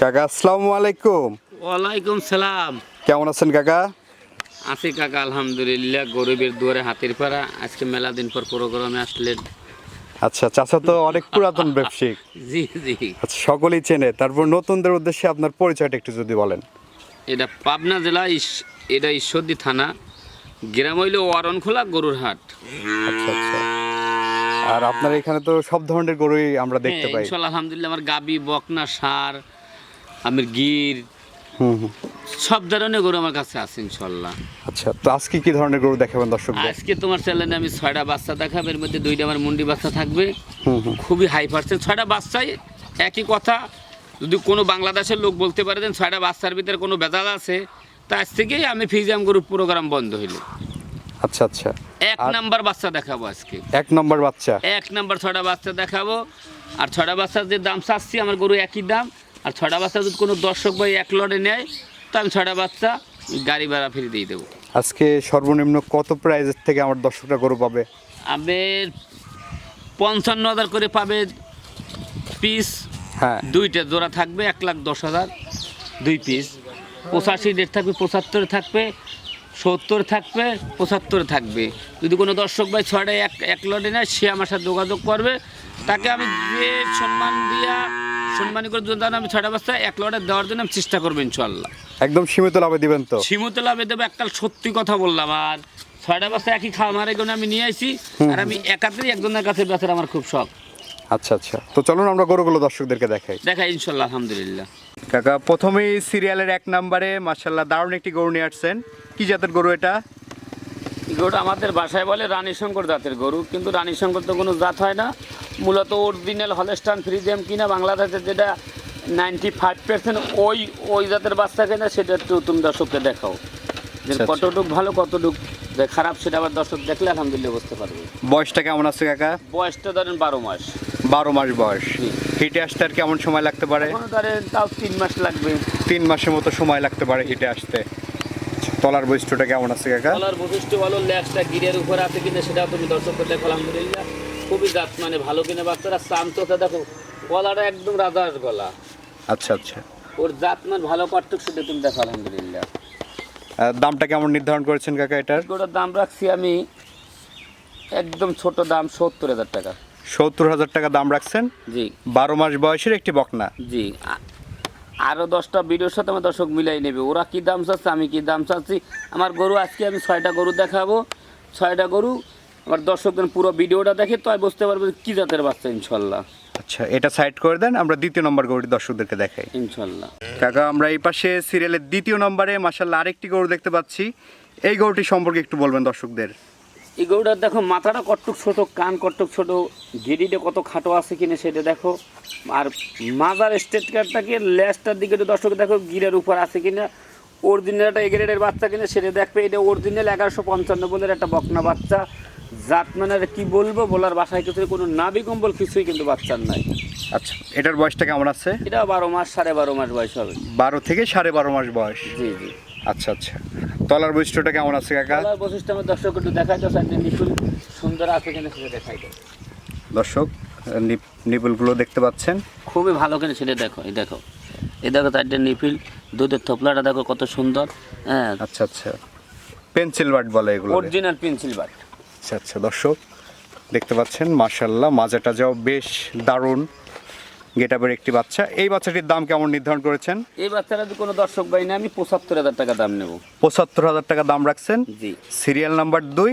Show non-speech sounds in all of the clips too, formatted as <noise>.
কাকা আসসালামু আলাইকুম। ওয়ালাইকুম সালাম। কেমন আছেন কাকা? আছি কাকা আলহামদুলিল্লাহ গরিবের দুয়ারে হাতের পাড়া। আজকে মেলা দিন পর প্রোগ্রামে আসলেন। আচ্ছা চাচা তো অনেক পুরাতন <laughs> ব্যবসায়িক। জি জি। আচ্ছা সকলেই চেনে। তারপর নতুনদের উদ্দেশ্যে আপনার পরিচয়টা একটু যদি বলেন। এটা পাবনা জেলা এটা ঈশ্বরদী থানা। গ্রাম হইল ওয়ারনখোলা গরুর হাট। আচ্ছা আচ্ছা। আর আপনার এখানে তো সব ধরনের গরুই আমরা দেখতে হ্যাঁ, পাই। ইনশাল্লাহ আলহামদুলিল্লাহ আমার গাবি বকনা সার আমের গির হুম হুম। সব ধরনের গরু আমার কাছে আছে ইনশাল্লাহ। আচ্ছা তো আজকে কি ধরনের গরু দেখাবেন দর্শকদের? আজকে তোমার চ্যানেলে আমি ছয়টা বাচ্চা দেখাবো এর মধ্যে দুইটা আমার মুন্ডি বাচ্চা থাকবে। খুবই হাই পার্সেন্ট ছয়টা বাচ্চাই একই কথা। যদি কোনো বাংলাদেশের লোক বলতে পারে দেন ছয়টা বাচ্চার ভিতরে কোনো বেজাল আছে তা আজ থেকেই আমি ফিজিয়াম গ্রুপ প্রোগ্রাম বন্ধ হইল। আচ্ছা আচ্ছা। এক নাম্বার বাচ্চা দেখাবো আজকে। এক নম্বর বাচ্চা? এক নাম্বার ছয়টা বাচ্চা দেখাবো। আর ছয়টা বাচ্চার যে দাম চাচ্ছি আমার গরু একই দাম। আর ছটা বাচ্চা যদি কোনো দর্শক ভাই এক লড়ে নেয় তো আমি ছয়টা বাচ্চা গাড়ি ভাড়া ফিরে দিয়ে দেবো। আজকে সর্বনিম্ন কত প্রাইজের থেকে আমার দর্শকরা গরু পাবে? আমের পঞ্চান্ন হাজার করে পাবে পিস হ্যাঁ। দুইটা জোড়া থাকবে এক লাখ দশ হাজার দুই পিস পঁচাশি রেট থাকবে পঁচাত্তরে থাকবে সত্তর থাকবে পঁচাত্তরে থাকবে। যদি কোনো দর্শক ভাই ছয়টা এক এক লটে নেয় সে আমার সাথে যোগাযোগ করবে। তাকে আমি যে সম্মান দিয়া সম্মানী করে আমি ছয়টা এক লটে দেওয়ার জন্য আমি চেষ্টা করব ইনশাল্লাহ একদম সীমিত লাভে দিবেন তো? সীমত লাভে দেবো একটা সত্যি কথা বললাম। আর ছয়টা একই খামারে আমি নিয়ে আসি আর আমি একাতেই একজনের কাছে বেচার আমার খুব শখ। আচ্ছা আচ্ছা। তো চলুন আমরা গরুগুলো দর্শকদেরকে দেখাই। দেখা ইনশাল্লাহ আলহামদুলিল্লাহ। কাকা প্রথমেই সিরিয়ালের এক নম্বরে মার্শাল্লাহ দারুণ একটি গরু নিয়ে আসছেন। কি জাতের গরু এটা? গরুটা আমাদের বাসায় বলে রানী শঙ্কর জাতের গরু কিন্তু রানী শঙ্কর তো কোনো জাত হয় না। মূলত অরিজিনাল হলেস্টান ফ্রিজিয়াম কিনা বাংলাদেশে যেটা নাইনটি ফাইভ পার্সেন্ট ওই ওই জাতের বাচ্চা কিনা সেটা একটু তুমি দর্শককে দেখাও। যে আচ্ছা, আচ্ছা। কতটুক ভালো কতটুক যে খারাপ সেটা আবার দর্শক দেখলে আলহামদুলিল্লাহ বুঝতে পারবে। বয়সটা কেমন আছে কাকা? বয়সটা ধরেন বারো মাস। বারো মাস বয়স। হিটে আসতে আর কেমন সময় লাগতে পারে? ধরেন তাও তিন মাস লাগবে। তিন মাসের মতো সময় লাগতে পারে হিটে আসতে। তলার বৈশিষ্ট্যটা কেমন আছে কাকা? গলার বৈশিষ্ট্য ভালো ল্যাক্সটা গিরের উপরে আছে কিনা সেটাও তুমি দর্শককে দেখো আলহামদুলিল্লাহ। খুবই জাত মানে ভালো কিনা বাচ্চারা চাম চোখে দেখো গলাটা একদম রাজার গলা। আচ্ছা আচ্ছা। ওর জাত মান ভালো পার্থক্য সেটা তুমি দেখো আলহামদুলিল্লাহ। দামটা কেমন নির্ধারণ করেছেন কাকা এটার? ওটার দাম রাখছি আমি একদম ছোট দাম সত্তর হাজার টাকা। সত্তর হাজার টাকা দাম রাখছেন? জি। বারো মাস বয়সের একটি বকনা। জি। আরও দশটা ভিডিওর সাথে আমার দর্শক মিলাই নেবে। ওরা কি দাম চাচ্ছে আমি কি দাম চাচ্ছি? আমার গরু আজকে আমি ছয়টা গরু দেখাবো। ছয়টা গরু আমার দর্শকদের পুরো ভিডিওটা দেখে তো বুঝতে পারবে কি জাতের বাচ্চা ইনশাল্লাহ। আচ্ছা এটা সাইড করে দেন আমরা দ্বিতীয় নম্বর গরুটি দর্শকদেরকে দেখাই। ইনশাল্লাহ। কাকা আমরা এই পাশে সিরিয়ালের দ্বিতীয় নম্বরে মাসাল্লাহ আরেকটি গরু দেখতে পাচ্ছি। এই গরুটি সম্পর্কে একটু বলবেন দর্শকদের। এই গরুটার দেখো মাথাটা কটটুক ছোট কান কটটুক ছোট গেডিটা কত খাটো আছে কিনা সেটা দেখো। আর মাজার স্টেট কার্ডটাকে ল্যাসটার দিকে দর্শক দেখো গিরের উপর আছে কিনা অরিজিনাল একটা এগ্রেডের বাচ্চা কিনা সেটা দেখবে। এটা অরিজিনাল এগারোশো পঞ্চান্ন বলের একটা বকনা বাচ্চা। জাত মানে আর কি বলব বলার বাসায় কিছু কোনো নাবি কম্বল কিছুই কিন্তু বাচ্চার নাই। আচ্ছা এটার বয়সটা কেমন আছে? এটা বারো মাস সাড়ে বারো মাস বয়স হবে। বারো থেকে সাড়ে বারো মাস বয়স। জি জি। আচ্ছা আচ্ছা। তলার বৈশিষ্ট্যটা কেমন আছে কাকা? বলার বৈশিষ্ট্য আমার দর্শক একটু দেখাই দাও সাইডে নিপুল সুন্দর আছে কিনা সেটা দেখাই দাও দর্শক নিপ- নিপুলগুলো দেখতে পাচ্ছেন। খুবই ভালো করে সেটা দেখো এই দেখো। এই দেখো তার নিপিল দুধের থোপলাটা দেখো কত সুন্দর হ্যাঁ। আচ্ছা আচ্ছা। পেন্সিল বাট বলে এগুলো অরিজিনাল পেন্সিল বাট আচ্ছা আচ্ছা। দর্শক দেখতে পাচ্ছেন মার্শাল্লাহ মাজাটা যাও বেশ দারুণ। গেটাবের একটি বাচ্চা। এই বাচ্চাটির দাম কেমন নির্ধারণ করেছেন? এই বাচ্চাটা যদি কোনো দর্শক বাই না আমি পঁচাত্তর হাজার টাকা দাম নেব। পঁচাত্তর হাজার টাকা দাম রাখছেন? জি। সিরিয়াল নাম্বার দুই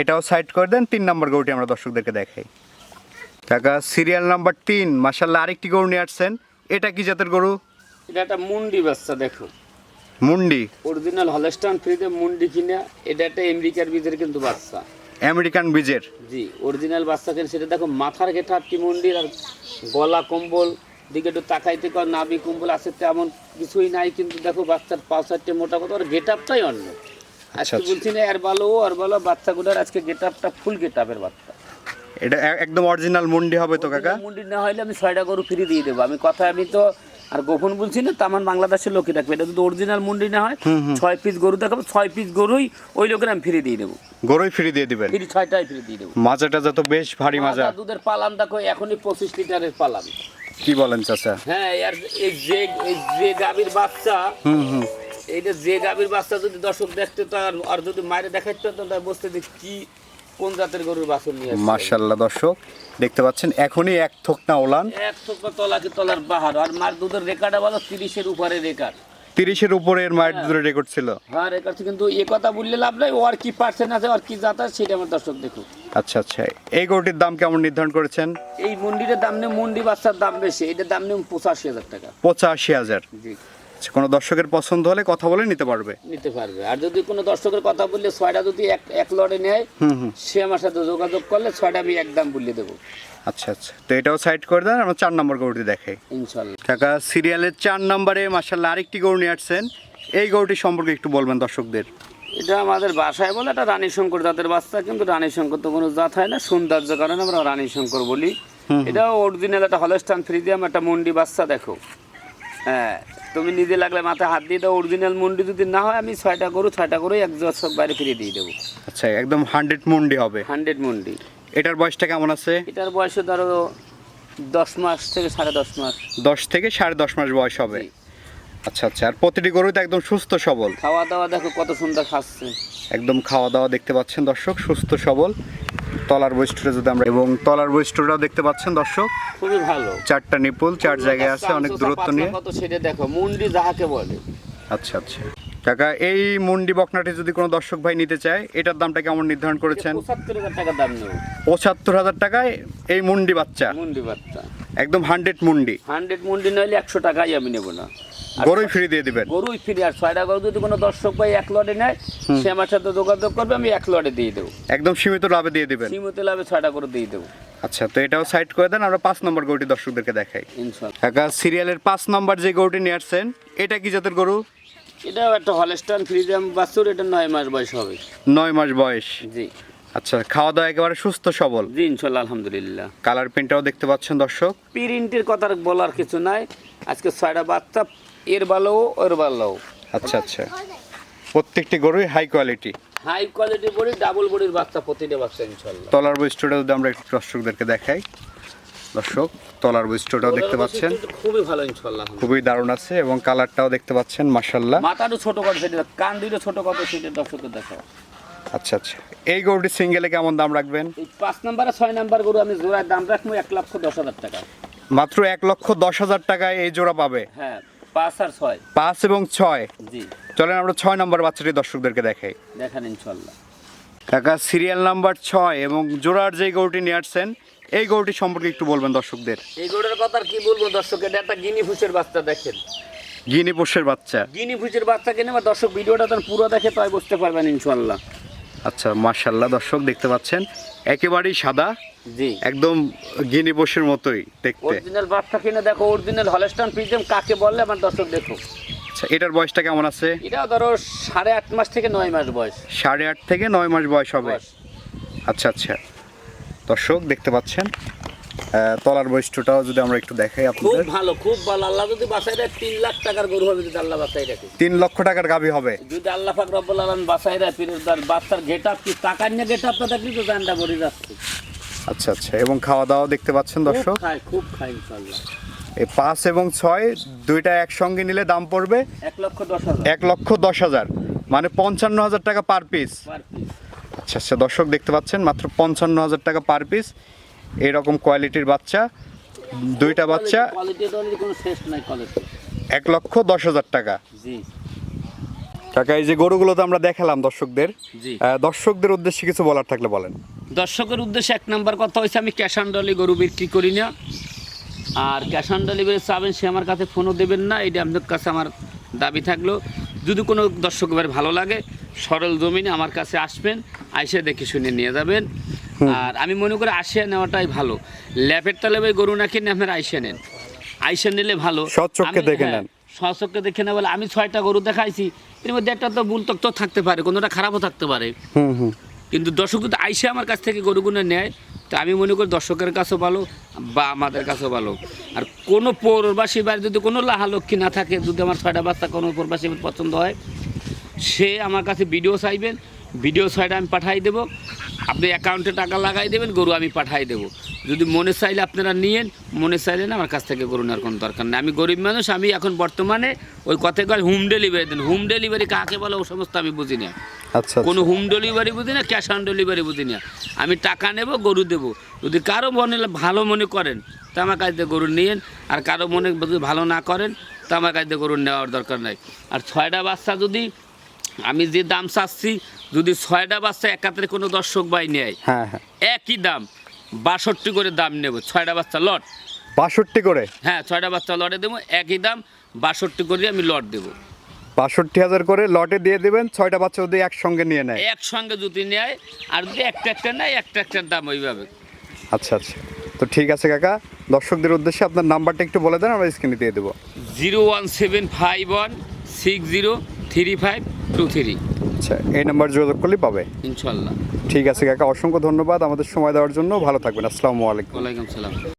এটাও সাইড করে দেন। তিন নাম্বার গরুটি আমরা দর্শকদেরকে দেখাই। টাকা সিরিয়াল নাম্বার তিন মাসাল্লাহ আরেকটি গরু নিয়ে আসছেন। এটা কি জাতের গরু? এটা একটা মুন্ডি বাচ্চা দেখো। মুন্ডি? অরিজিনাল হলেস্টান ফ্রিতে মুন্ডি কিনা এটা একটা আমেরিকার বীজের কিন্তু বাচ্চা। আমেরিকান বীজের জি অরিজিনাল বাচ্চা কিনা সেটা দেখো মাথার গেটা কি মুন্ডির আর গলা কম্বল দিকে একটু তাকাইতে কর নাবি কম্বল আছে তেমন কিছুই নাই কিন্তু দেখো বাচ্চার পাঁচ চারটে মোটা কথা ওর গেট আপটাই অন্য আজকে আচ্ছা। বলছি না আর ভালো আর ভালো বাচ্চাগুলোর আজকে গেট আপটা ফুল গেট আপের বাচ্চা। এটা একদম অরিজিনাল মুন্ডি হবে তো কাকা? মুন্ডি না হলে আমি ছয়টা গরু ফ্রি দিয়ে দেবো। আমি কথা আমি তো আর গোপন বলছি না তামান বাংলাদেশের লোকই রাখবে। এটা যদি অরিজিনাল মুন্ডি না হয় ছয় পিস গরু দেখাবো ছয় পিস গরুই ওই লোকের আমি ফ্রি দিয়ে দেবো। গরুই ফ্রি দিয়ে দিবেন? ফ্রি ছয়টাই ফ্রি দিয়ে দেবো। মাজাটা যত বেশ ভারী মাজা। দুধের পালান দেখো এখনই পঁচিশ লিটারের পালান কি বলেন চাচা? হ্যাঁ আর এই যে এই যে গাভীর বাচ্চা হুম হুম। এইটা যে গাভীর বাচ্চা যদি দর্শক দেখতে তো আর যদি মায়ের দেখাইতে তো বুঝতে যে কি কোন জাতের গরুর বাছুর নিয়ে আসছে। মার্শাল্লাহ দর্শক দেখতে পাচ্ছেন এখনই এক থোকনা ওলান। এক থোকা তলাকে তলার বাহার? আর মার দুধের রেকার্ডটা বলো তিরিশের উপরে রেকার্ড। তিরিশের উপরে এর মায়ের দুধের রেকর্ড ছিল। হ্যাঁ রেকার্ড কিন্তু এ কথা বললে লাভ নাই। ওর কি পার্সেন্ট আছে আর কি জাত আছে সেটা আমার দর্শক দেখুক আচ্ছা আচ্ছা এই গরুটির দাম কেমন নির্ধারণ করেছেন? এই মন্দিরের দাম নেই মন্ডি বাচ্চার দাম বেশি এটার দাম নেই পঁচাশি হাজার টাকা। পঁচাশি হাজার। জি। আচ্ছা, কোনো দর্শকের পছন্দ হলে কথা বলে নিতে পারবে। নিতে পারবে। আর যদি কোনো দর্শকের কথা বললে ছয়টা যদি এক এক লড়ে নেয় সে আমার সাথে যোগাযোগ করলে ছয়টা আমি একদম বলে দেবো। আচ্ছা আচ্ছা। তো এটাও সাইড করে দেন আমরা চার নম্বর গরুটি দেখাই। ইনশাল্লাহ। কাকা সিরিয়ালের চার নম্বরে মার্শাল্লাহ আরেকটি গরু নিয়ে আসছেন। এই গরুটি সম্পর্কে একটু বলবেন দর্শকদের। এটা আমাদের বাসায় বলে এটা রানী শঙ্কর জাতের বাচ্চা কিন্তু রানী শঙ্কর তো কোনো জাত হয় না সৌন্দর্য কারণে আমরা রানী শঙ্কর বলি। এটা অরিজিনাল একটা হলস্টান ফ্রিজিয়াম একটা মুন্ডি বাচ্চা দেখো। হ্যাঁ তুমি নিজে লাগলে মাথায় হাত দিয়ে দাও অরিজিনাল মুন্ডি যদি না হয় আমি ছয়টা গরু ছয়টা গরু এক দর্শক বাইরে ফিরিয়ে দিয়ে দেবো। আচ্ছা একদম হান্ড্রেড মুন্ডি হবে। হান্ড্রেড মুন্ডি। এটার বয়সটা কেমন আছে? এটার বয়সে ধরো দশ মাস থেকে সাড়ে দশ মাস। দশ থেকে সাড়ে দশ মাস বয়স হবে। আচ্ছা আচ্ছা আর প্রতিটি গরু তো একদম সুস্থ সবল। খাওয়া দাওয়া দেখো কত সুন্দর খাচ্ছে একদম খাওয়া দাওয়া দেখতে পাচ্ছেন দর্শক সুস্থ সবল। তলার বৈশিষ্ট্যটা যদি আমরা এবং তলার বৈশিষ্ট্যটাও দেখতে পাচ্ছেন দর্শক। খুবই ভালো। চারটা নিপুল চার জায়গায় আছে অনেক দূরত্ব নিয়ে। কত সেটা দেখো মুন্ডি যাহাকে বলে। আচ্ছা আচ্ছা। কাকা এই মুন্ডি বকনাটি যদি কোনো দর্শক ভাই নিতে চায় এটার দামটা কেমন নির্ধারণ করেছেন? পঁচাত্তর হাজার টাকায় এই মুন্ডি বাচ্চা। মুন্ডি বাচ্চা। একদম হান্ড্রেড মুন্ডি। হান্ড্রেড মুন্ডি নইলে একশো টাকাই আমি নেব না। গরুই ফ্রি দিয়ে দিবেন? গরুই ফিরে আর ছয়টা গরু যদি কোনো দর্শক ভাই এক লটে নেয় সে আমার সাথে যোগাযোগ করবে আমি এক লটে দিয়ে দেবো। একদম সীমিত লাভে দিয়ে দিবেন? সীমিত লাভে ছয়টা করে দিয়ে দেবো। আচ্ছা তো এটাও সাইড করে দেন আমরা পাঁচ নম্বর গরুটি দর্শকদেরকে দেখাই। কাকা সিরিয়ালের পাঁচ নম্বর যে গরুটি নিয়ে আসছেন এটা কি জাতের গরু? এটাও একটা হলস্টান ফ্রিজাম বাছুর এটা নয় মাস বয়স হবে। নয় মাস বয়স। জি। আচ্ছা খাওয়া দাওয়া একেবারে সুস্থ সবল? জি ইনশাল্লাহ আলহামদুলিল্লাহ। কালার প্রিন্টটাও দেখতে পাচ্ছেন দর্শক। প্রিন্টের কথা বলার কিছু নাই। আজকে ছয়টা বাচ্চা এর ভালো ওর ভালো আচ্ছা আচ্ছা। প্রত্যেকটি গরুই হাই কোয়ালিটি হাই কোয়ালিটি বড়ি ডাবল বডির বাচ্চা প্রতিটা বাচ্চা ইনশাল্লাহ তলার বৈশিষ্ট্যটা যদি আমরা একটু দর্শকদেরকে দেখাই। দর্শক তলার বৈশিষ্ট্যটাও দেখতে পাচ্ছেন। খুবই ভালো ইনশাল্লাহ খুবই দারুণ আছে এবং কালারটাও দেখতে পাচ্ছেন মার্শাল্লাহ মাথাটা ছোট করে সেটা কান দুটো ছোট কত সেটা দর্শকের দেখা আচ্ছা আচ্ছা। এই গরুটি সিঙ্গেলে কেমন দাম রাখবেন? এই পাঁচ নাম্বার আর ছয় নাম্বার গরু আমি জোড়ার দাম রাখব এক লক্ষ দশ হাজার টাকা। মাত্র এক লক্ষ দশ হাজার টাকায় এই জোড়া পাবে। হ্যাঁ পাঁচ আর ছয়। পাঁচ এবং ছয়। জি। চলেন আমরা ছয় নম্বর বাচ্চাটি দর্শকদেরকে দেখাই। দেখান ইনশাল্লাহ। কাকা সিরিয়াল নাম্বার ছয় এবং জোড়ার যে গরুটি নিয়ে আসছেন এই গরুটি সম্পর্কে একটু বলবেন দর্শকদের। এই গরুর কথা আর কি বলব দর্শক এটা একটা গিনি ফুসের বাচ্চা দেখেন। গিনি পোষের বাচ্চা। গিনি ফুসের বাচ্চা কিনে আমার দর্শক ভিডিওটা তখন পুরো দেখে তাই বুঝতে পারবেন ইনশাল্লাহ। আচ্ছা মার্শাল্লাহ দর্শক দেখতে পাচ্ছেন একেবারেই সাদা জি। একদম গিনি বসের মতোই দেখতে। অরিজিনাল বাচ্চা কিনে দেখো অরিজিনাল হলস্টান প্রিজম কাকে বললে আমার দর্শক দেখো। আচ্ছা এটার বয়সটা কেমন আছে? এটা ধরো সাড়ে আট মাস থেকে নয় মাস বয়স। সাড়ে আট থেকে নয় মাস বয়স হবে। আচ্ছা আচ্ছা দর্শক দেখতে পাচ্ছেন তলার বৈশিষ্ট্যটাও যদি আমরা একটু দেখাই খুব ভালো খুব ভালো। আল্লাহ যদি বাসায় রাখে তিন লাখ টাকার গরু হবে যদি আল্লাহ বাসায় রাখে। তিন লক্ষ টাকার গাভী হবে। যদি আল্লাহ পাক রব্বুল আলামিন বাসায় রাখে ফিরে তার বাচ্চার গেট আপ কি টাকার নিয়ে গেট আপটা দেখলি তো জানটা ভরে যাচ্ছে। আচ্ছা আচ্ছা। এবং খাওয়া দাওয়া দেখতে পাচ্ছেন খুব দর্শক। খায় খুব খায় ইনশাল্লাহ এই পাঁচ এবং ছয় দুইটা একসঙ্গে নিলে দাম পড়বে এক লক্ষ দশ হাজার। এক লক্ষ দশ হাজার। মানে পঞ্চান্ন হাজার টাকা পার পিস আচ্ছা আচ্ছা। দর্শক দেখতে পাচ্ছেন মাত্র পঞ্চান্ন হাজার টাকা পার পিস এইরকম কোয়ালিটির বাচ্চা দুইটা বাচ্চা এক লক্ষ দশ হাজার টাকা। জি। টাকা এই যে গরুগুলো তো আমরা দেখালাম দর্শকদের। দর্শকদের উদ্দেশ্যে কিছু বলার থাকলে বলেন। দর্শকের উদ্দেশ্যে এক নাম্বার কথা হয়েছে আমি ক্যাশ অন ডেলিভারি গরু বিক্রি করি না। আর ক্যাশ অন ডেলিভারি চাবেন সে আমার কাছে ফোনও দেবেন না এটা আপনার কাছে আমার দাবি থাকল। যদি কোনো দর্শক এবার ভালো লাগে সরল জমিনে আমার কাছে আসবেন আইসে দেখে শুনে নিয়ে যাবেন। আর আমি মনে করি আসিয়া নেওয়াটাই ভালো। ল্যাপের তলে ওই গরু না কিনে আপনারা আইসে নেন। আইসা নিলে ভালো। সচক্ষে দেখে হ্যাঁ, নেন। সচক্ষে দেখে নেন বলে আমি ছয়টা গরু দেখাইছি। এর মধ্যে একটা তো ভুল তক তো থাকতে পারে কোনোটা খারাপও থাকতে পারে। কিন্তু দর্শক যদি আইসে আমার কাছ থেকে গরুগুলো নেয় তো আমি মনে করি দর্শকের কাছেও ভালো বা আমাদের কাছেও ভালো। আর কোনো পৌরবাসী বাড়ি যদি কোনো লাহা লক্ষ্মী না থাকে যদি আমার ছয়টা বাচ্চা কোনো পৌরবাসী পছন্দ হয় সে আমার কাছে ভিডিও চাইবেন। ভিডিও ছয়টা আমি পাঠাই দেবো। আপনি অ্যাকাউন্টে টাকা লাগাই দেবেন গরু আমি পাঠাই দেবো। যদি মনে চাইলে আপনারা নিয়েন মনে চাইলে না আমার কাছ থেকে গরু নেওয়ার কোনো দরকার নেই। আমি গরিব মানুষ আমি এখন বর্তমানে ওই কথায় কয় হোম ডেলিভারি দেন। হোম ডেলিভারি কাকে বলে ও সমস্ত আমি বুঝি না। আচ্ছা কোনো হোম ডেলিভারি বুঝি না ক্যাশ অন ডেলিভারি বুঝি না। আমি টাকা নেব গরু দেবো। যদি কারও মনে ভালো মনে করেন তা আমার কাছ থেকে গরু নিয়েন। আর কারও মনে যদি ভালো না করেন তা আমার কাছ থেকে গরু নেওয়ার দরকার নাই। আর ছয়টা বাচ্চা যদি আমি যে দাম চাচ্ছি যদি ছয়টা বাচ্চা একাত্রে কোনো দর্শক ভাই নেয় হ্যাঁ হ্যাঁ। একই দাম বাষট্টি করে দাম নেব ছয়টা বাচ্চা লট। বাষট্টি করে? হ্যাঁ ছয়টা বাচ্চা লটে দেবো একই দাম বাষট্টি করে আমি লট দেবো। বাষট্টি হাজার করে লটে দিয়ে দেবেন ছয়টা বাচ্চা যদি একসঙ্গে নিয়ে নেয়? একসঙ্গে যদি নেয় আর যদি একটা একটা নেয় একটা একটার দাম ওইভাবে। আচ্ছা আচ্ছা। তো ঠিক আছে কাকা দর্শকদের উদ্দেশ্যে আপনার নাম্বারটা একটু বলে দেন আমরা স্ক্রিনে দিয়ে দেবো। Zero one seven five one six zero three five two three. আচ্ছা এই নাম্বার যোগাযোগ করলেই পাবে। ইনশাল্লাহ। ঠিক আছে কাকা অসংখ্য ধন্যবাদ আমাদের সময় দেওয়ার জন্য। ভালো থাকবেন আসসালামু আলাইকুম। ওয়ালাইকুম সালাম।